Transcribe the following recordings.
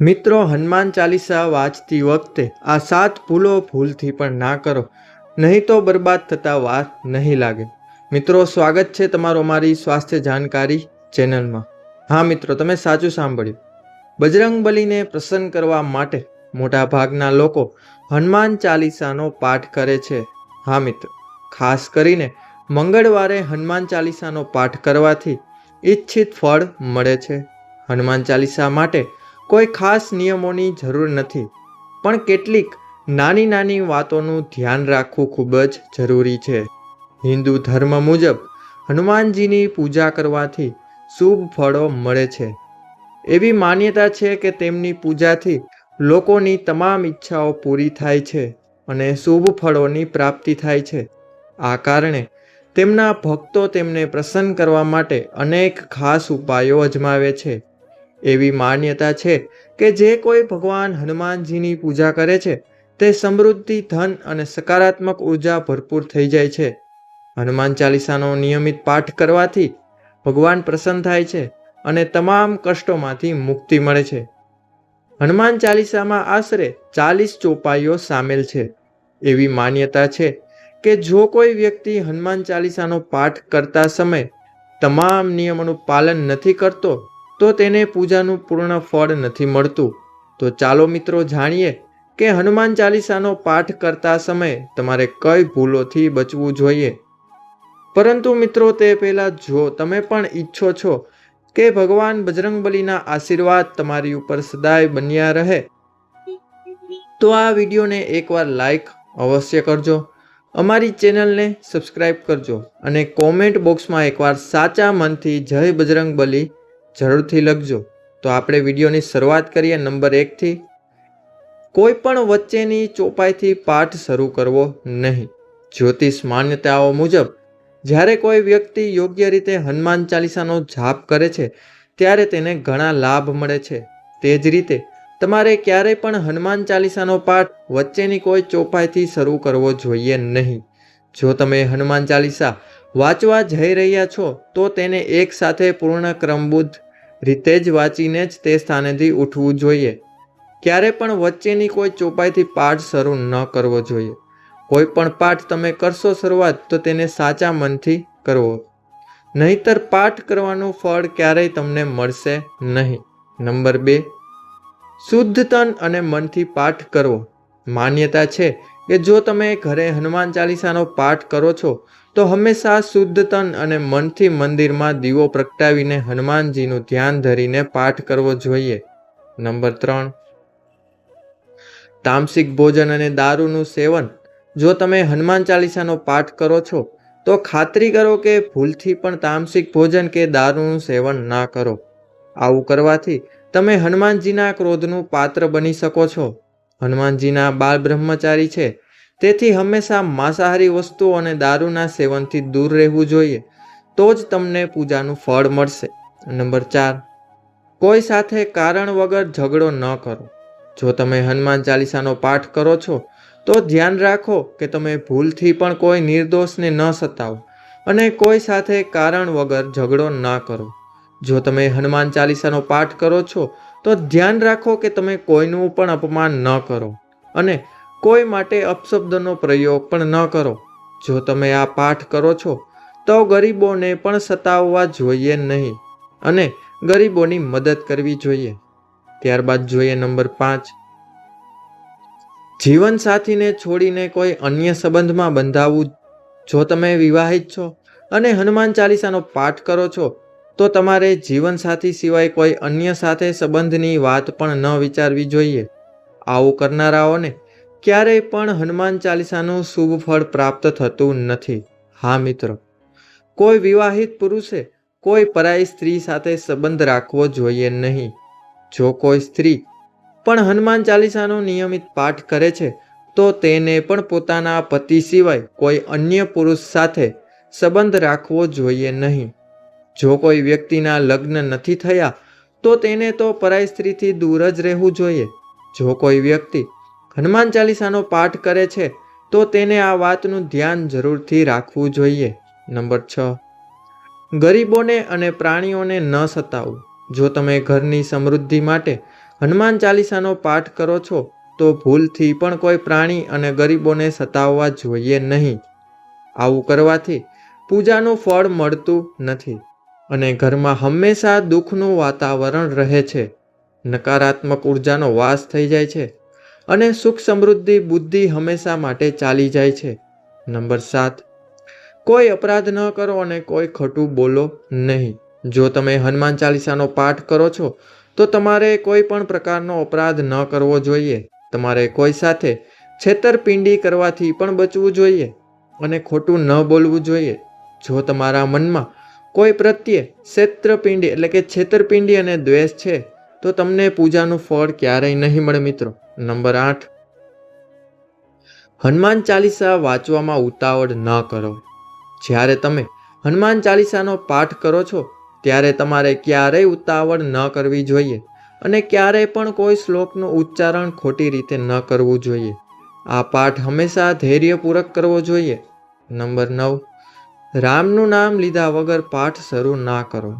મિત્રો, હનુમાન ચાલીસા વાંચતી વખતે આ સાત ભૂલો ભૂલથી પણ ના કરો. નહીં તો બરબાદ થતા વાર નહીં લાગે. મિત્રો, સ્વાગત છે તમારો મારી સ્વાસ્થ્ય જાણકારી ચેનલમાં. હા મિત્રો, તમે સાચું સાંભળ્યું. બજરંગ બલીને પ્રસન્ન કરવા માટે મોટા ભાગના લોકો હનુમાન ચાલીસાનો પાઠ કરે છે. હા મિત્રો, ખાસ કરીને મંગળવારે હનુમાન ચાલીસાનો પાઠ કરવાથી ઈચ્છિત ફળ મળે છે. હનુમાન ચાલીસા માટે કોઈ ખાસ નિયમોની જરૂર નથી. પણ કેટલીક નાની નાની વાતોનું ધ્યાન રાખવું ખૂબ જ જરૂરી છે. હિન્દુ ધર્મ મુજબ હનુમાનજીની પૂજા કરવાથી શુભ ફળો મળે છે. એવી માન્યતા છે કે તેમની પૂજાથી લોકોની તમામ ઈચ્છાઓ પૂરી થાય છે અને શુભ ફળોની પ્રાપ્તિ થાય છે. આ કારણે તેમના ભક્તો તેમને પ્રસન્ન કરવા માટે અનેક ખાસ ઉપાયો અજમાવે છે. એવી માન્યતા છે કે જે કોઈ ભગવાન હનુમાનજીની પૂજા કરે છે, તે સમૃદ્ધિ, ધન અને સકારાત્મક ઊર્જા ભરપૂર થઈ જાય છે. હનુમાન ચાલીસાનો નિયમિત પાઠ કરવાથી ભગવાન પ્રસન્ન થાય છે અને તમામ કષ્ટોમાંથી મુક્તિ મળે છે. હનુમાન ચાલીસામાં આશરે ચાલીસ ચોપાઈઓ સામેલ છે. એવી માન્યતા છે કે જો કોઈ વ્યક્તિ હનુમાન ચાલીસાનો પાઠ કરતા સમયે તમામ નિયમોનું પાલન નથી કરતો તો તેને પૂજાનું પૂર્ણ ફળ નથી મળતું. તો ચાલો મિત્રો જાણીએ કે હનુમાન ચાલીસાનો પાઠ કરતા સમયે તમારે કઈ ભૂલોથી બચવું જોઈએ. પરંતુ મિત્રો તે પહેલાં જો તમે પણ ઈચ્છો છો કે ભગવાન બજરંગબલીના આશીર્વાદ તમારી ઉપર સદાય બન્યા રહે, તો આ વિડીયોને એકવાર લાઈક અવશ્ય કરજો. અમારી ચેનલને સબસ્ક્રાઈબ કરજો અને કોમેન્ટ બોક્સમાં એકવાર સાચા મનથી જય બજરંગ બલી જરૂરથી લખજો. તો આપણે વિડીયોની શરૂઆત કરીએ નંબર એકથી. કોઈ પણ વચ્ચેની ચોપાઈથી પાઠ શરૂ કરવો નહીં. જ્યોતિષ માન્યતાઓ મુજબ, જ્યારે કોઈ વ્યક્તિ યોગ્ય રીતે હનુમાન ચાલીસાનો જાપ કરે છે, ત્યારે તેને ઘણા લાભ મળે છે. તે જ રીતે, તમારે ક્યારેય પણ હનુમાન ચાલીસાનો પાઠ વચ્ચેની કોઈ ચોપાઈથી શરૂ કરવો જોઈએ નહીં. જો તમે હનુમાન ચાલીસા વાંચવા જઈ રહ્યા છો, તો તેને એક સાથે પૂર્ણ ક્રમબદ્ધ રીતે જ વાંચીને જ તે સ્થાનેથી ઉઠવું જોઈએ. ક્યારે પણ વચ્ચેની કોઈ ચોપાઈથી પાઠ શરૂ ન કરવો જોઈએ. કોઈ પણ પાઠ તમે કરશો શરૂઆત, તો તેને સાચા મનથી કરવો. નહીતર પાઠ કરવાનું ફળ ક્યારેય તમને મળશે નહીં. નંબર બે. શુદ્ધ તન અને મનથી પાઠ કરવો. માન્યતા છે કે જો તમે ઘરે હનુમાન ચાલીસાનો પાઠ કરો છો તો હંમેશા શુદ્ધ તન અને મનથી મંદિરમાં દીવો પ્રગટાવીને હનુમાનજીનું ધ્યાન ધરીને પાઠ કરવો જોઈએ. નંબર ત્રણ. તામસિક ભોજન અને દારૂનું સેવન. જો તમે હનુમાન ચાલીસાનો પાઠ કરો છો, તો ખાતરી કરો કે ભૂલથી પણ તામસિક ભોજન કે દારૂનું સેવન ના કરો. આવું કરવાથી તમે હનુમાનજીના ક્રોધનું પાત્ર બની શકો છો. હનુમાનજીના બાળ બ્રહ્મચારી છે તેથી હંમેશા માંસાહારી વસ્તુઓ અને દારૂના સેવનથી દૂર રહેવું જોઈએ, તો જ તમને પૂજાનું ફળ મળશે. નંબર ચાર, કોઈ સાથે કારણ વગર ઝઘડો ન કરો. જો તમે હનુમાન ચાલીસાનો પાઠ કરો છો, તો ધ્યાન રાખો કે તમે ભૂલથી પણ કોઈ નિર્દોષને ન સતાવો અને કોઈ સાથે કારણ વગર ઝઘડો ન કરો. જો તમે હનુમાન ચાલીસાનો પાઠ કરો છો, તો ધ્યાન રાખો કે તમે કોઈનું પણ અપમાન ન કરો અને કોઈ માટે અપશબ્દનો પ્રયોગ પણ ન કરો. જો તમે આ પાઠ કરો છો, તો ગરીબોને પણ સતાવવા જોઈએ નહીં અને ગરીબોની મદદ કરવી જોઈએ. ત્યારબાદ જોઈએ નંબર પાંચ. જીવનસાથીને છોડીને કોઈ અન્ય સંબંધમાં બંધાવવું, જો તમે વિવાહિત છો અને હનુમાન ચાલીસાનો પાઠ કરો છો, તો તમારે જીવનસાથી સિવાય કોઈ અન્ય સાથે સંબંધની વાત પણ ન વિચારવી જોઈએ. આવું કરનારાઓને ક્યારેય પણ હનુમાન ચાલીસાનું શુભ ફળ પ્રાપ્ત થતું નથી. હા, મિત્રો. કોઈ વિવાહિત પુરુષે કોઈ પરાઈ સ્ત્રી સાથે સંબંધ રાખવો જોઈએ નહીં. જો કોઈ સ્ત્રી પણ હનુમાન ચાલીસાનો નિયમિત પાઠ કરે છે, તો તેને પણ પોતાના પતિ સિવાય કોઈ અન્ય પુરુષ સાથે સંબંધ રાખવો જોઈએ નહીં. જો કોઈ વ્યક્તિના લગ્ન નથી થયા, તો તેને તો પરાઈ સ્ત્રીથી દૂર જ રહેવું જોઈએ. જો કોઈ વ્યક્તિ હનુમાન ચાલીસાનો પાઠ કરે છે, તો તેને આ વાતનું ધ્યાન જરૂરથી રાખવું જોઈએ. નંબર છ. ગરીબોને અને પ્રાણીઓને ન સતાવવું જો તમે ઘરની સમૃદ્ધિ માટે હનુમાન ચાલીસાનો પાઠ કરો છો, તો ભૂલથી પણ કોઈ પ્રાણી અને ગરીબોને સતાવવા જોઈએ નહીં. આવું કરવાથી પૂજાનું ફળ મળતું નથી અને ઘરમાં હંમેશા દુઃખનું વાતાવરણ રહે છે. નકારાત્મક ઉર્જાનો વાસ થઈ જાય છે. અને સુખ સમૃદ્ધિ, બુદ્ધિ હંમેશા માટે ચાલી જાય છે. નંબર સાત. કોઈ અપરાધ ન કરો અને કોઈ ખોટું બોલો નહીં. જો તમે હનુમાન ચાલીસાનો પાઠ કરો છો, તો તમારે કોઈ પણ પ્રકારનો અપરાધ ન કરવો જોઈએ. તમારે કોઈ સાથે છેતરપિંડી કરવાથી પણ બચવું જોઈએ અને ખોટું ન બોલવું જોઈએ. જો તમારા મનમાં કોઈ પ્રત્યે છેતરપિંડી, એટલે કે છેતરપિંડી અને દ્વેષ છે, તો તમને પૂજાનું ફળ ક્યારેય નહીં મળે મિત્રો. નંબર આઠ. હનુમાન ચાલીસા વાંચવામાં ઉતાવળ ન કરો. જ્યારે તમે હનુમાન ચાલીસાનો પાઠ કરો છો, ત્યારે તમારે ક્યારેય ઉતાવળ ન કરવી જોઈએ અને ક્યારેય પણ કોઈ શ્લોકનું ઉચ્ચારણ ખોટી રીતે ન કરવું જોઈએ. આ પાઠ હંમેશા ધૈર્યપૂર્વક કરવો જોઈએ. નંબર નવ. રામનું નામ લીધા વગર પાઠ શરૂ ના કરો.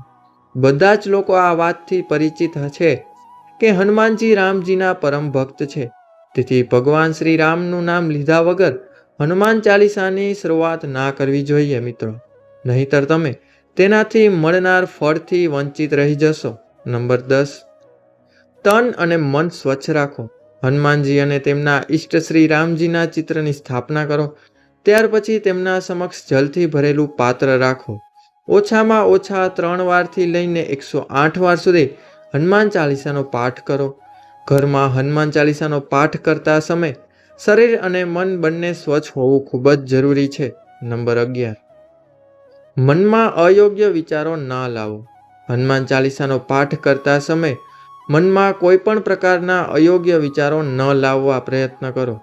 બધા જ લોકો આ વાતથી પરિચિત છે. કે હનુમાનજી રામજીના પરમ ભક્ત છે. તેથી ભગવાન શ્રી રામનું નામ લીધા વગર હનુમાન ચાલીસાની શરૂઆત ના કરવી જોઈએ મિત્રો. નહીતર તમે તેનાથી મળનાર ફળથી વંચિત રહી જશો. નંબર દસ. તન અને મન સ્વચ્છ રાખો. હનુમાનજી અને તેમના ઈષ્ટ શ્રી રામજીના ચિત્રની સ્થાપના કરો. ત્યાર પછી તેમના સમક્ષ જલથી ભરેલું પાત્ર રાખો. ઓછામાં ઓછા ત્રણ વારથી લઈને એકસો આઠ વાર સુધી હનુમાન ચાલીસાનો પાઠ કરો. ઘરમાં હનુમાન ચાલીસાનો પાઠ કરતા સમય શરીર અને મન બંને સ્વચ્છ હોવું ખૂબ જ જરૂરી છે. નંબર અગિયાર. મનમાં અયોગ્ય વિચારો ના લાવો. હનુમાન ચાલીસાનો પાઠ કરતા સમય મનમાં કોઈ પણ પ્રકારના અયોગ્ય વિચારો ન લાવવા પ્રયત્ન કરો.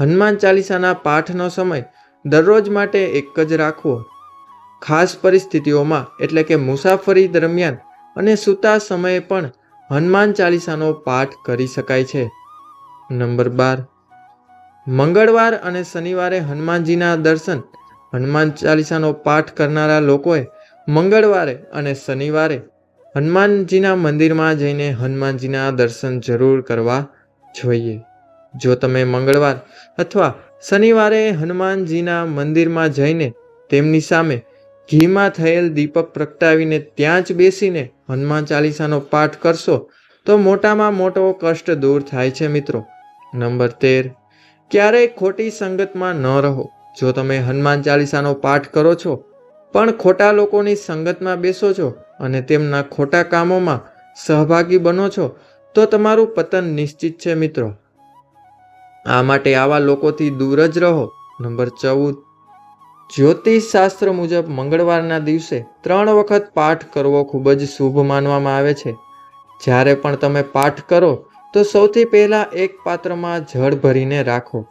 હનુમાન ચાલીસાના પાઠનો સમય દરરોજ માટે એક જ રાખવો. ખાસ પરિસ્થિતિઓમાં એટલે કે મુસાફરી દરમિયાન અને સૂતા સમયે પણ હનુમાન ચાલીસાનો પાઠ કરી શકાય છે. નંબર બાર. મંગળવાર અને શનિવારે હનુમાનજીના દર્શન, હનુમાન ચાલીસાનો પાઠ કરનારા લોકોએ મંગળવારે અને શનિવારે હનુમાનજીના મંદિરમાં જઈને હનુમાનજીના દર્શન જરૂર કરવા જોઈએ. જો તમે મંગળવાર અથવા શનિવારે હનુમાનજીના મંદિરમાં જઈને તેમની સામે ઘીમાં થયેલ દીપક પ્રગટાવીને ત્યાં જ બેસીને હનુમાન ચાલીસાનો પાઠ કરશો, તો મોટામાં મોટો કષ્ટ દૂર થાય છે મિત્રો. નંબર તેર. ક્યારેય ખોટી સંગતમાં ન રહો. જો તમે હનુમાન ચાલીસાનો પાઠ કરો છો, પણ ખોટા લોકોની સંગતમાં બેસો છો અને તેમના ખોટા કામોમાં સહભાગી બનો છો, તો તમારું પતન નિશ્ચિત છે મિત્રો. આ માટે આવા લોકોથી દૂર જ રહો. નંબર ચૌદ. જ્યોતિષ શાસ્ત્ર મુજબ મંગળવારના દિવસે ત્રણ વખત પાઠ કરવો ખૂબ જ શુભ માનવામાં આવે છે. જ્યારે પણ તમે પાઠ કરો, તો સૌથી પહેલાં એક પાત્રમાં જળ ભરીને રાખો.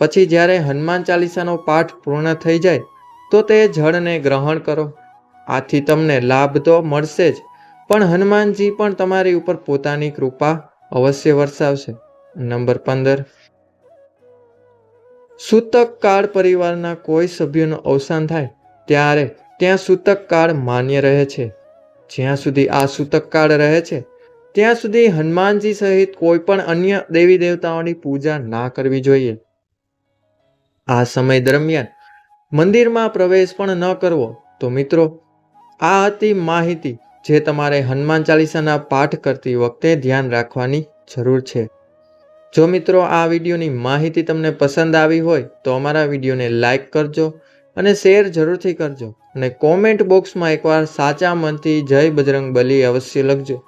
પછી જ્યારે હનુમાન ચાલીસાનો પાઠ પૂર્ણ થઈ જાય, તો તે જળને ગ્રહણ કરો. આથી તમને લાભ તો મળશે જ, પણ હનુમાનજી પણ તમારી ઉપર પોતાની કૃપા અવશ્ય વરસાવશે. નંબર પંદર. સૂતક કાળ પરિવારના કોઈ સભ્યનું અવસાન થાય ત્યારે ત્યાં સૂતક કાળ માન્ય રહે છે. જ્યાં સુધી આ સૂતક કાળ રહે છે, ત્યાં સુધી હનુમાનજી સહિત કોઈ પણ અન્ય દેવી દેવતાઓની પૂજા ના કરવી જોઈએ. આ સમય દરમિયાન મંદિરમાં પ્રવેશ પણ ન કરવો. તો મિત્રો, આ હતી માહિતી જે તમારે હનુમાન ચાલીસાના પાઠ કરતી વખતે ધ્યાન રાખવાની જરૂર છે. જો મિત્રો આ વિડીયોની માહિતી તમને પસંદ આવી હોય, તો અમારા વિડીયોને લાઈક કરજો અને શેર જરૂરથી કરજો અને કોમેન્ટ બોક્સમાં એકવાર સાચા મનથી જય બજરંગ બલી અવશ્ય લખજો.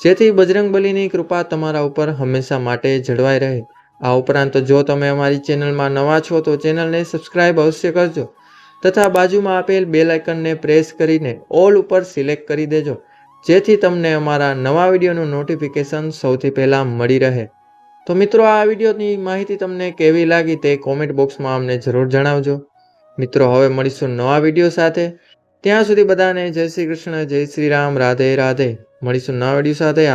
જેથી બજરંગ બલીની કૃપા તમારા ઉપર હંમેશા માટે જળવાઈ રહે. આ ઉપરાંત જો તમે અમારી ચેનલમાં નવા છો, તો ચેનલને સબસ્ક્રાઇબ અવશ્ય કરજો તથા બાજુમાં આપેલ બે લાયકનને પ્રેસ કરીને ઓલ ઉપર સિલેક્ટ કરી દેજો. જેથી તમને અમારા નવા વિડીયોનું નોટિફિકેશન સૌથી પહેલાં મળી રહે. તો મિત્રો, આ વિડીયોની માહિતી તમને કેવી લાગી તે કોમેન્ટ બોક્સમાં અમને જરૂર જણાવજો. મિત્રો, હવે મળીશું નવા વીડિયો સાથે. ત્યાં સુધી બધાને જય શ્રી કૃષ્ણ, જય શ્રી રામ, રાધે રાધે. મળીશું નવા વીડિયો સાથે.